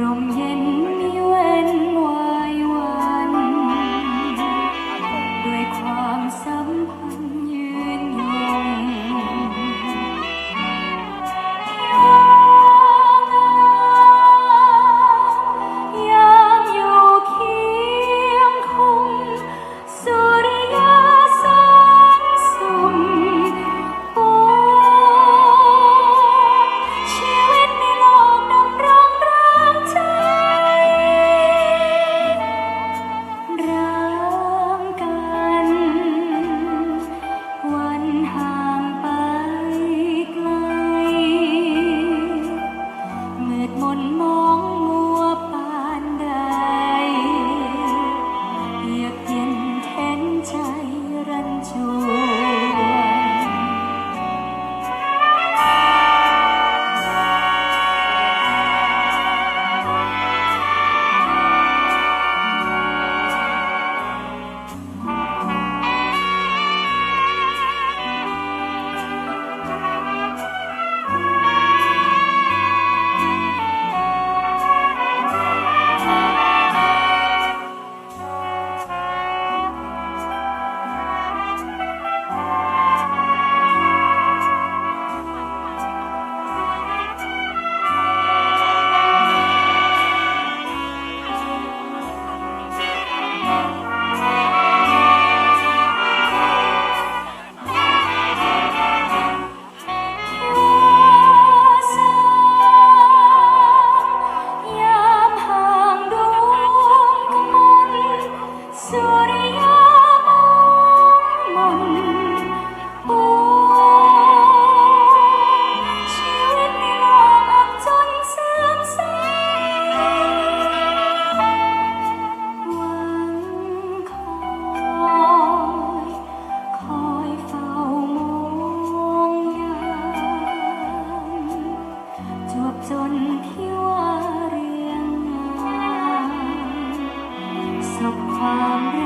ร่มเย็นม่เว้นวาวัน ด้วยความสำคัญ you. 画面。